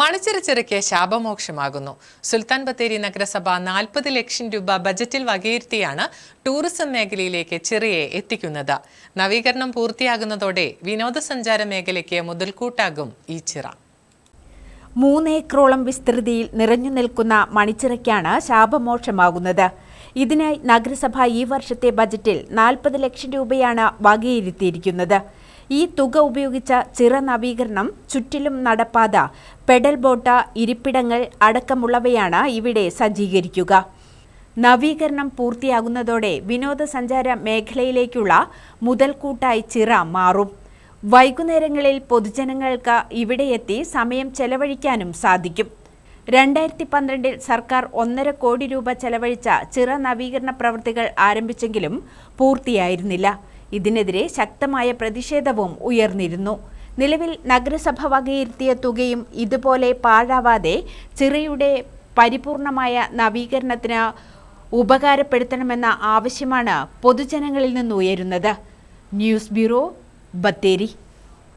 മണിച്ചിറച്ചിറയ്ക്ക് ശാപമോക്ഷമാകുന്നു. സുൽത്താൻ ബത്തേരി നഗരസഭ നാൽപ്പത് ലക്ഷം രൂപ ബജറ്റിൽ വകയിരുത്തിയാണ് ടൂറിസം മേഖലയിലേക്ക് ചിറയെ എത്തിക്കുന്നത്. നവീകരണം പൂർത്തിയാകുന്നതോടെ വിനോദസഞ്ചാര മേഖലയ്ക്ക് മുതൽക്കൂട്ടാകും ഈ ചിറ. മൂന്നേക്കറോളം വിസ്തൃതിയിൽ നിറഞ്ഞു നിൽക്കുന്ന മണിച്ചിറയ്ക്കാണ് ശാപമോക്ഷമാകുന്നത്. ഇതിനായി നഗരസഭ ഈ വർഷത്തെ ബജറ്റിൽ നാൽപ്പത് ലക്ഷം രൂപയാണ് വകയിരുത്തിയിരിക്കുന്നത്. ഈ തുക ഉപയോഗിച്ച ചിറ നവീകരണം ചുറ്റിലും നടപ്പാത പെഡൽ ബോട്ട ഇരിപ്പിടങ്ങൾ അടക്കമുള്ളവയാണ് ഇവിടെ സജ്ജീകരിക്കുക. നവീകരണം പൂർത്തിയാകുന്നതോടെ വിനോദസഞ്ചാര മേഖലയിലേക്കുള്ള മുതൽക്കൂട്ടായി ചിറ മാറും. വൈകുന്നേരങ്ങളിൽ പൊതുജനങ്ങൾക്ക് ഇവിടെയെത്തി സമയം ചെലവഴിക്കാനും സാധിക്കും. രണ്ടായിരത്തി പന്ത്രണ്ടിൽ സർക്കാർ ഒന്നര കോടി രൂപ ചെലവഴിച്ച ചിറ നവീകരണ പ്രവൃത്തികൾ ആരംഭിച്ചെങ്കിലും പൂർത്തിയായിരുന്നില്ല. ഇതിനെതിരെ ശക്തമായ പ്രതിഷേധവും ഉയർന്നിരുന്നു. നിലവിൽ നഗരസഭ വകയിരുത്തിയ തുകയും ഇതുപോലെ പാഴാവാതെ ചിറയുടെ പരിപൂർണമായ നവീകരണത്തിന് ഉപകാരപ്പെടുത്തണമെന്ന ആവശ്യമാണ് പൊതുജനങ്ങളിൽ നിന്നുയരുന്നത് ന്യൂസ് ബ്യൂറോ ബത്തേരി.